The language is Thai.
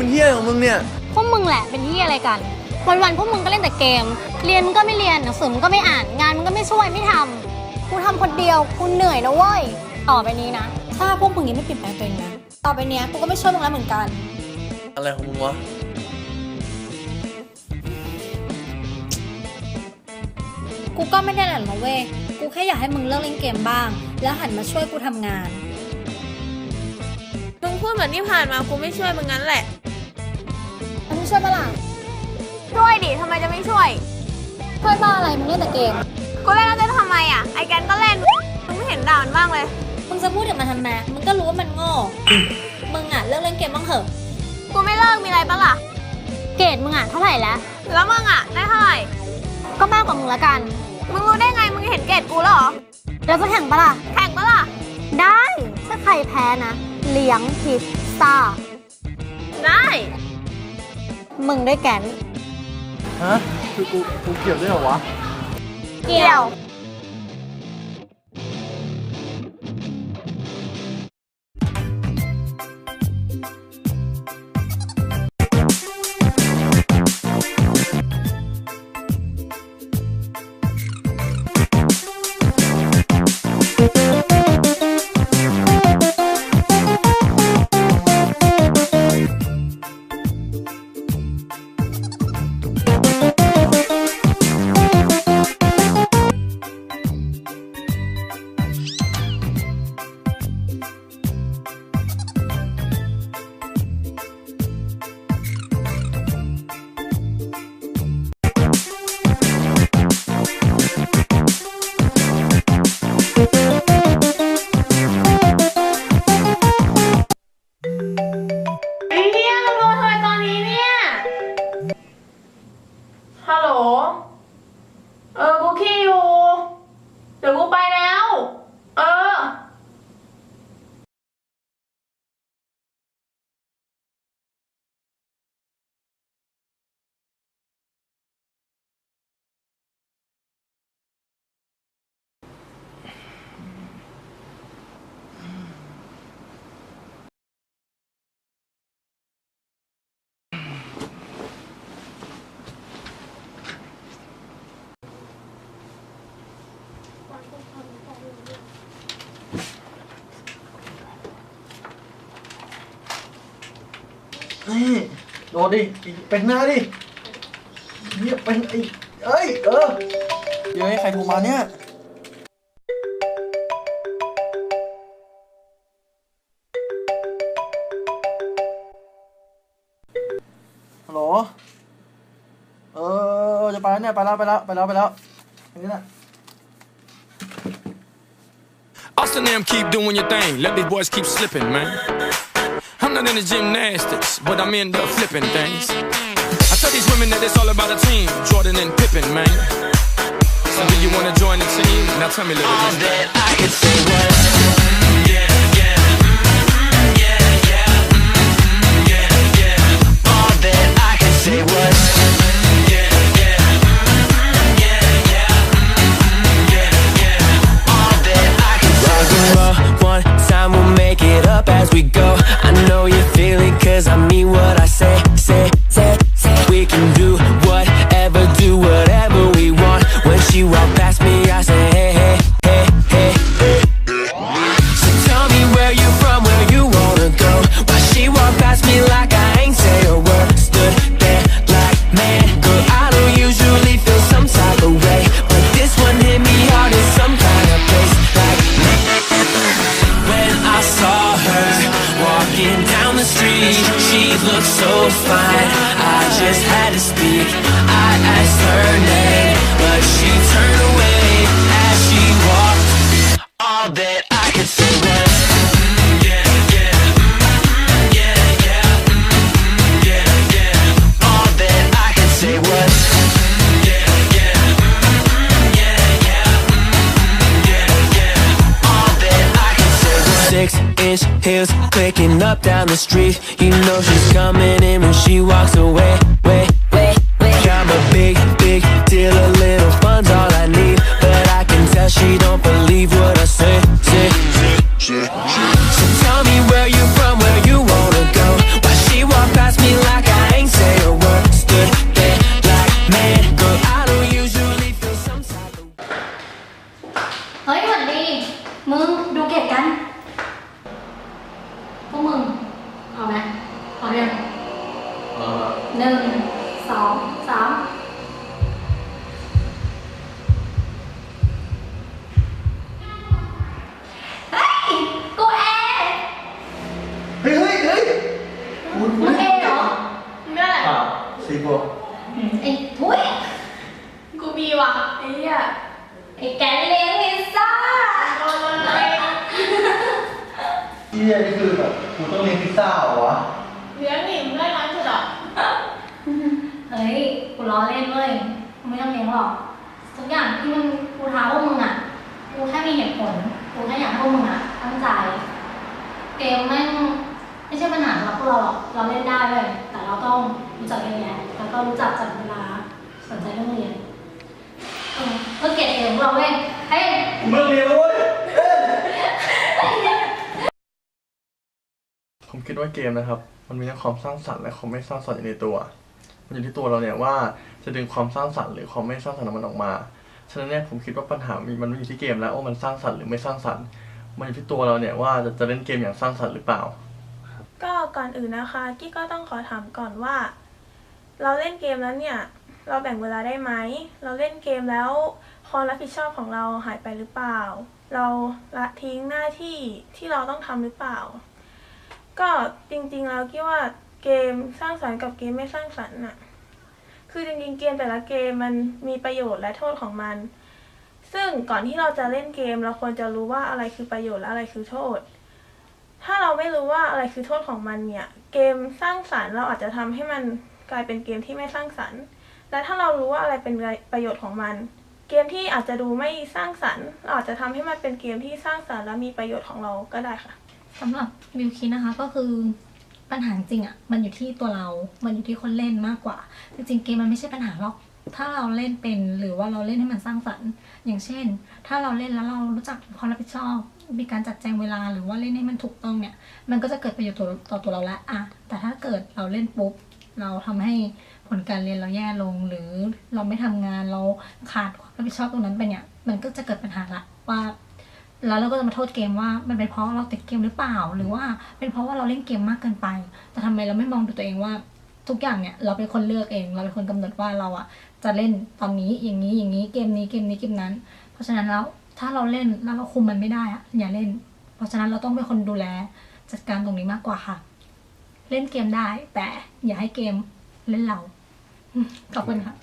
ของมึงเนี่ย พวกมึงแหละเป็นที่อะไรกัน วันๆพวกมึงก็เล่นแต่เกม เรียนมึงก็ไม่เรียนหนังสือมึงก็ไม่อ่านงานมึงก็ไม่ช่วยไม่ทำกูทำคนเดียวกูเหนื่อยนะเว้ยต่อไปนี้นะ ถ้าพวกมึงยังไม่เปลี่ยนแปลงตัวเองนะต่อไปเนี้ยกูก็ไม่ช่วยมึงแล้วเหมือนกัน อะไรของมึงวะ กูก็ไม่ได้หลั่นนะเว้ยกูแค่อยากให้มึงเลิกเล่นเกมบ้าง แล้วหันมาช่วยกูทำงาน มึงพูดเหมือนที่ผ่านมากูไม่ช่วยมึงงั้นแหละมึง ช่วยปะล่ะช่วยดิทำไมจะไม่ช่วย ช่วยบ้าอะไรมึงเล่นแต่เกม กูเล่นแล้วจะทำไมอะ ไอแกนก็เล่น มึงไม่เห็นด่ามันบ้างเลย มึงจะพูดถึงมันทำไมมึงก็รู้ว่ามันโง่ มึงอะเลิกเล่นเกมบ้างเถอะ กูไม่เลิกมีอะไรปะล่ะ เกรดมึงอะเท่าไหร่แล้ว แล้วมึงอะได้เท่าไหร่ ก็มากกว่ามึงละกัน มึงรู้ได้ไง มึงเห็นเกรดกูแล้วเหรอ แล้วจะแข่งปะล่ะ แข่งปะล่ะ ได้ ถ้าใครแพ้นะ เลี้ยงพิซซ่า ได้ มึงด้วยแกนฮะคือกูกูเกี่ยวด้วยเหรอวะ เกี่ยว เออกูขี้อยู่ เดี๋ยวกูไปนะว เออ นี่โดดดิอีกเป็นหน้าดิเฮียเป็นไอ้เอ้ยเออเดี๋ยวให้ใครโทรมาเนี่ยฮัลโหลเออจะไปแล้วเนี่ยไปแล้วไปแล้วไปแล้วไปแล้วอย่างนี้แหละ Us and them keep doing your thing. Let these boys keep slipping, man. I'm not into gymnastics, but I'm into flipping things. I tell these women that it's all about a team. Jordan and Pippen, man. So do you wanna join the team? Now tell me, little all that I could say was fine. I just had to speak. I asked her name, but she turned away as she walked all that heels clicking up down the street. You know she's coming in when she walks away. Wait, ยนี่คือแบบกูต้องเรียนพิซซ่าเหรอวะเลี้ยงหนิมึงได้น้อยสุดอะเฮ้ยกูล้อเล่นเว้ยกูไม่ต้องเลี้ยงหรอกทุกอย่างที่มันกูท้าพวกมึงอะกูแค่มีเหตุผลกูแค่อยากให้พวกมึงอะตั้งใจเกมแม่งไม่ใช่ปัญหาสำหรับพวกเราหรอกเราเล่นได้เว้ยแต่เราต้องรู้จักเรียนแยะแล้วก็รู้จักจัดเวลาสนใจเรื่องเรียนเออเพื่อเกรดเองของเราเว้ยเฮ้ยกูไม่ต้องเรียนแล้วเว้ยเอ้ย ผมคิดว่าเกมนะครับ มันมีทั้งความสร้างสรรค์และความไม่สร้างสรรค์อยู่ในตัว มันอยู่ที่ตัวเราเนี่ยว่าจะดึงความสร้างสรรค์หรือความไม่สร้างสรรค์องมันออกมา ฉะนั้นเนี่ยผมคิดว่าปัญหามันไม่อยู่ที่เกมแล้วว่ามันสร้างสรรค์หรือไม่สร้างสรรค์ มันอยู่ที่ตัวเราเนี่ยว่าจะจะเล่นเกมอย่างสร้างสรรค์หรือเปล่า ก็ก่อนอื่นนะคะกี้ก็ต้องขอถามก่อนว่า เราเล่นเกมแล้วเนี่ย เราแบ่งเวลาได้ไหม เราเล่นเกมแล้วความรับผิดชอบของเราหายไปหรือเปล่า เราละทิ้งหน้าที่ที่เราต้องทำหรือเปล่า ก็จริงๆแล้วกี้ว่าเกมสร้างสรรค์กับเกมไม่สร้างสรรค์น่ะ คือจริงๆเกมแต่ละเกมมันมีประโยชน์และโทษของมัน ซึ่งก่อนที่เราจะเล่นเกมเราควรจะรู้ว่าอะไรคือประโยชน์และอะไรคือโทษ ถ้าเราไม่รู้ว่าอะไรคือโทษของมันเนี่ย เกมสร้างสรรค์เราอาจจะทำให้มันกลายเป็นเกมที่ไม่สร้างสรรค์ และถ้าเรารู้ว่าอะไรเป็นประโยชน์ของมัน เกมที่อาจจะดูไม่สร้างสรรค์ เราอาจจะทำให้มันเป็นเกมที่สร้างสรรค์และมีประโยชน์ของเราก็ได้ค่ะ สำหรับวิวคิดนะคะก็คือปัญหาจริงอะ่ะมันอยู่ที่ตัวเรา มันอยู่ที่คนเล่นมากกว่า จริงๆเกมมันไม่ใช่ปัญหาหรอก ถ้าเราเล่นเป็นหรือว่าเราเล่นให้มันสร้างสรรค์ อย่างเช่น ถ้าเราเล่นแล้วเรารู้จักความรับผิดชอบ มีการจัดแจงเวลาหรือว่าเล่นให้มันถูกต้องเนี่ย มันก็จะเกิดประโยชน์ต่อต่อตัวเราละอะแต่ถ้าเกิดเราเล่นปุ๊บ เราทำให้ผลการเรียนเราแย่ลง หรือเราไม่ทำงานเราขาดความรับผิดชอบตรงนั้นไปเนี่ย มันก็จะเกิดปัญหาละว่า แล้วเราก็จะมาโทษเกมว่ามันเป็นเพราะเราติดเกมหรือเปล่า หรือว่าเป็นเพราะว่าเราเล่นเกมมากเกินไป แต่ทำไมเราไม่มองดูตัวเองว่าทุกอย่างเนี่ยเราเป็นคนเลือกเอง เราเป็นคนกำหนดว่าเราอะจะเล่นตอนนี้อย่างนี้อย่างนี้เกมนี้เกมนี้เกมนั้น เพราะฉะนั้นแล้วถ้าเราเล่นแล้วเราคุมมันไม่ได้อะอย่าเล่น เพราะฉะนั้นเราต้องเป็นคนดูแลจัดการตรงนี้มากกว่าค่ะ เล่นเกมได้ แต่อย่าให้เกมเล่นเราขอบคุณค่ะ